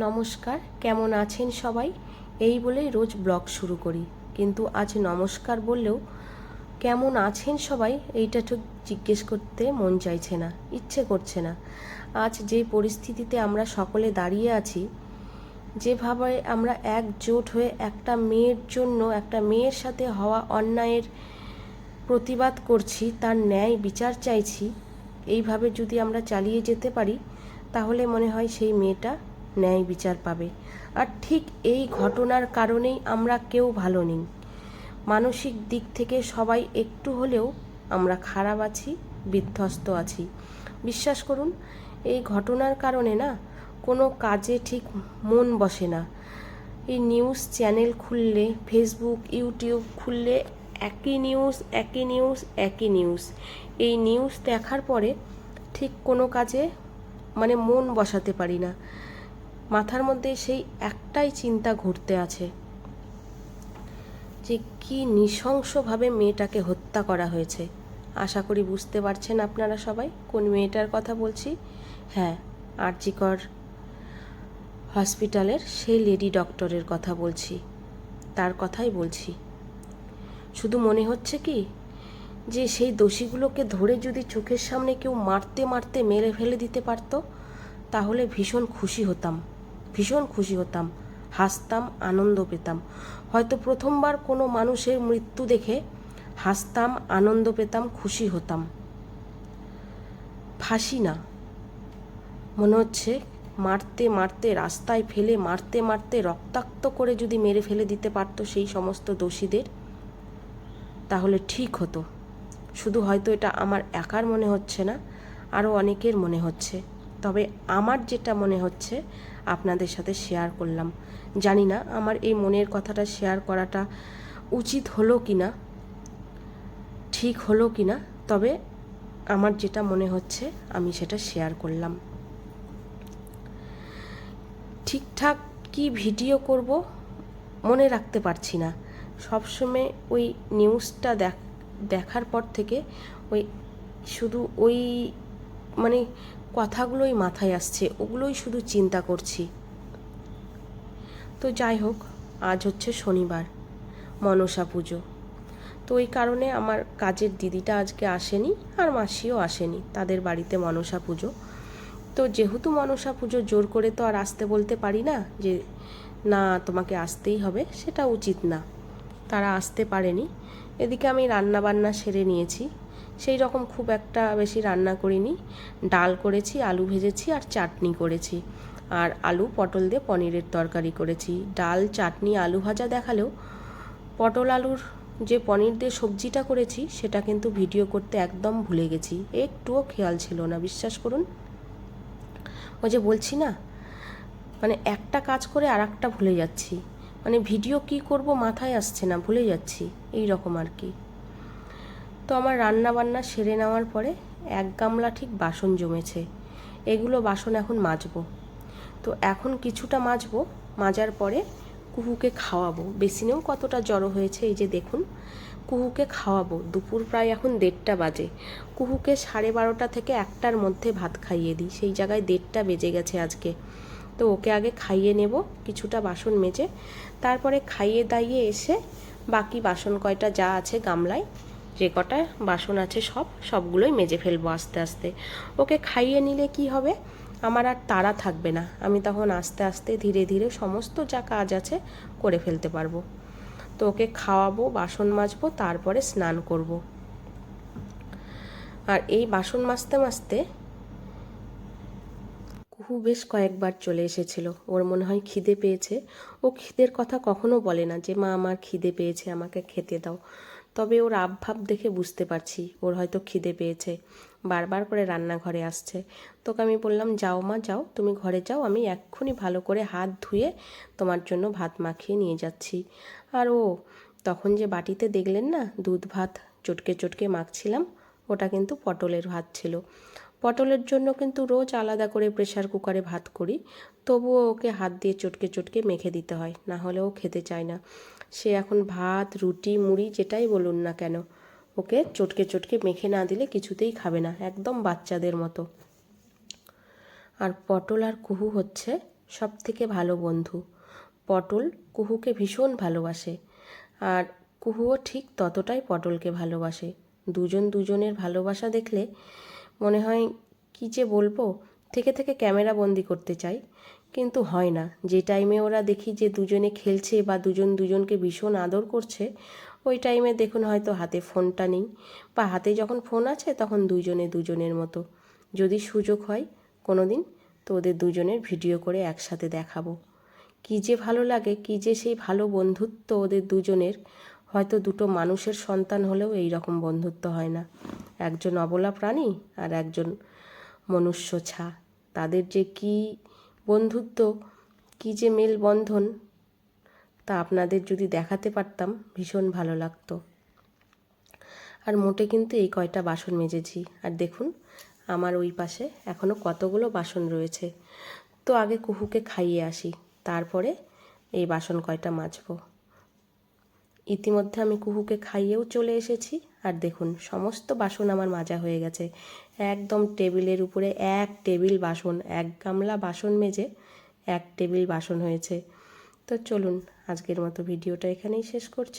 নমস্কার, কেমন আছেন সবাই? এই বলেই রোজ ব্লগ শুরু করি। কিন্তু আজ নমস্কার বললেও কেমন আছেন সবাই, এইটা ঠিক জিজ্ঞেস করতে মন চাইছে না, ইচ্ছে করছে না। আজ যে পরিস্থিতিতে আমরা সকলে দাঁড়িয়ে আছি যেভাবে আমরা একজোট হয়ে একটা মেয়ের জন্য, একটা মেয়ের সাথে হওয়া অন্যায়ের প্রতিবাদ করছি, তার ন্যায় বিচার চাইছি, এইভাবে যদি আমরা চালিয়ে যেতে পারি, তাহলে মনে হয় সেই মেয়েটা ন্যায় বিচার পাবে। আর ঠিক এই ঘটনার কারণেই আমরা কেউ ভালো নেই। মানসিক দিক থেকে সবাই একটু হলেও আমরা খারাপ আছি, বিধ্বস্ত আছি। বিশ্বাস করুন, এই ঘটনার কারণে না, কোনো কাজে ঠিক মন বসে না। এই নিউজ চ্যানেল খুললে, ফেসবুক, ইউটিউব খুললে একই নিউজ একই নিউজ একই নিউজ। এই নিউজ দেখার পরে ঠিক কোনো কাজে মানে মন বসাতে পারি না। মাথার মধ্যে সেই একটাই চিন্তা ঘুরতে আছে যে কি নৃশংসভাবে মেয়েটাকে হত্যা করা হয়েছে। আশা করি বুঝতে পারছেন আপনারা সবাই কোন মেয়েটার কথা বলছি। হ্যাঁ আরজিকর হসপিটালের সেই লেডি ডক্টরের কথা বলছি, তার কথাই বলছি। শুধু মনে হচ্ছে কি যে সেই দোষীগুলোকে ধরে যদি চোখের সামনে কেউ মারতে মারতে মেরে ফেলে দিতে পারতো, তাহলে ভীষণ খুশি হতাম। ভীষণ খুশি হতাম, হাসতাম, আনন্দ পেতাম। হয়তো প্রথমবার কোনো মানুষের মৃত্যু দেখে হাসতাম, আনন্দ পেতাম, খুশি হতাম। ফাঁসি না। মনে হচ্ছে মারতে মারতে, রাস্তায় ফেলে মারতে মারতে, রক্তাক্ত করে যদি মেরে ফেলে দিতে পারতো সেই সমস্ত দোষীদের, তাহলে ঠিক হতো। শুধু হয়তো এটা আমার একার মনে হচ্ছে না, আরও অনেকের মনে হচ্ছে। তবে আমার যেটা মনে হচ্ছে, আপনাদের সাথে শেয়ার করলাম। জানি না আমার এই মনের কথাটা শেয়ার করাটা উচিত হলো কি না ঠিক হলো কি না তবে আমার যেটা মনে হচ্ছে, আমি সেটা শেয়ার করলাম। ঠিকঠাক কি ভিডিও করব, মনে রাখতে পারছি না। সবসময় ওই নিউজটা দেখ, দেখার পর থেকে ওই, শুধু ওই মানে কথাগুলোই মাথায় আসছে, ওগুলোই শুধু চিন্তা করছি। তো যাই হোক, আজ হচ্ছে শনিবার, মনসা পুজো। তো ওই কারণে আমার কাজের দিদিটা আজকে আসেনি আর মাসিও আসেনি, তাদের বাড়িতে মনসা পুজো। তো যেহেতু মনসা পুজো জোর করে তো আর আসতে বলতে পারি না যে, না, তোমাকে আসতেই হবে, সেটা উচিত না। তারা আসতে পারেনি। এদিকে আমি রান্না বান্না সেরে নিয়েছি। সেই রকম খুব একটা বেশি রান্না করিনি। ডাল করেছি, আলু ভেজেছি আর চাটনি করেছি। আর আলু পটল দিয়ে পনিরের তরকারি করেছি। ডাল, চাটনি, আলু ভাজা দেখালেও পটল আলুর যে পনির দিয়ে সবজিটা করেছি, সেটা কিন্তু ভিডিও করতে একদম ভুলে গেছি। একটুও খেয়াল ছিল না, বিশ্বাস করুন। ওই যে বলছি না মানে একটা কাজ করে আর একটা ভুলে যাচ্ছি। মানে ভিডিও কি করব মাথায় আসছে না, ভুলে যাচ্ছি। এই রকম আর কি। তো আমার রান্না বান্না সেরে নেওয়ার পরে এক গামলা ঠিক বাসন জমেছে। এগুলো বাসন এখন মাজবো। তো এখন কিছুটা মাজবো, মাজার পরে কুহুকে খাওয়াবো। বেসিনেও কতটা জড়ো হয়েছে এই যে দেখুন, কুহুকে খাওয়াবো। দুপুর প্রায় এখন দেড়টা বাজে। কুহুকে সাড়ে বারোটা থেকে একটার মধ্যে ভাত খাইয়ে দিই। সেই জায়গায় দেড়টা বেজে গেছে আজকে। তো ওকে আগে খাইয়ে নেব, কিছুটা বাসন মেজে। তারপরে খাইয়ে দাইয়ে এসে বাকি বাসন কয়টা যা আছে গামলায় যে কটা বাসন আছে সব, সবগুলোই মেজে ফেলব আস্তে আস্তে। ওকে খাইয়ে নিলে কি হবে? আমার আর তাড়া থাকবে না। আমি তখন আস্তে আস্তে ধীরে ধীরে সমস্ত যা কাজ আছে করে ফেলতে পারব। তো ওকে খাওয়াবো, বাসন মাজবো, তারপরে স্নান করব। আর এই বাসন মাজতে মাজতে কুহু বেশ কয়েকবার চলে এসেছিল। ওর মনে হয় খিদে পেয়েছে। ও খিদের কথা কখনো বলে না যে, মা, আমার খিদে পেয়েছে, আমাকে খেতে দাও। তবে ওর আবভাব দেখে বুঝতে পারছি। ওর হয়তো খিদে পেয়েছে। বারবার করে রান্নাঘরে আসছে। তোকে আমি বললাম, যাও মা, যাও। তুমি ঘরে যাও। আমি এক্ষুনি ভালো করে হাত ধুয়ে তোমার জন্য ভাত মাখিয়ে নিয়ে যাচ্ছি। আর ও তখন যে বাটিতে দেখলেন না, দুধ ভাত চটকে চটকে মাখছিলাম, ওটা কিন্তু পটলের ভাত ছিল। পটলের জন্য কিন্তু রোজ আলাদা করে প্রেশার কুকারে ভাত করি। তবুও ওকে হাত দিয়ে চটকে চটকে মেখে দিতে হয়, না হলে ও খেতে চায় না। সে এখন ভাত, রুটি, মুড়ি যেটাই বলুন না কেন, ওকে চটকে চটকে মেখে না দিলে কিছুতেই খাবে না, একদম বাচ্চাদের মতো। আর পটল আর কুহু হচ্ছে সব থেকে ভালো বন্ধু। পটল কুহুকে ভীষণ ভালোবাসে, আর কুহুও ঠিক ততটাই পটলকে ভালোবাসে। দুজন দুজনের ভালোবাসা দেখলে মনে হয়, কী যে বলব? থেকে থেকে ক্যামেরা বন্দি করতে চাই। কিন্তু হয় না। যে টাইমে ওরা দেখি যে দুজনে খেলছে বা দুজন দুজনকে ভীষণ আদর করছে, ওই টাইমে দেখুন হয়তো হাতে ফোনটা নেই বা হাতে যখন ফোন আছে তখন দুজনে দুজনের মতো। যদি সুযোগ হয় কোনো দিন তো ওদের দুজনের ভিডিও করে একসাথে দেখাবো। কী যে ভালো লাগে, কী যে সেই ভালো বন্ধুত্ব ওদের দুজনের হয়তো দুটো মানুষের সন্তান হলেও এই রকম বন্ধুত্ব হয় না। একজন অবলা প্রাণী আর একজন মনুষ্য ছা। তাদের যে কী বন্ধুত্ব, কী যে মেলবন্ধন, তা আপনাদের যদি দেখাতে পারতাম, ভীষণ ভালো লাগতো। আর মোটে কিন্তু এই কয়টা বাসন মেজেছি। আর দেখুন, আমার ওই পাশে এখনও কতগুলো বাসন রয়েছে। তো আগে কুহুকে খাইয়ে আসি, তারপরে এই বাসন কয়টা মাজবো। ইতিমধ্যে আমি কুহুকে খাইয়েও চলে এসেছি। আর দেখুন, সমস্ত বাসন আমার মাজা হয়ে গেছে। একদম টেবিলের উপরে এক টেবিল বাসন, এক গামলা বাসন মেজে এক টেবিল বাসন হয়েছে। তো চলুন, আজকের মতো ভিডিওটা এখানেই শেষ করছি।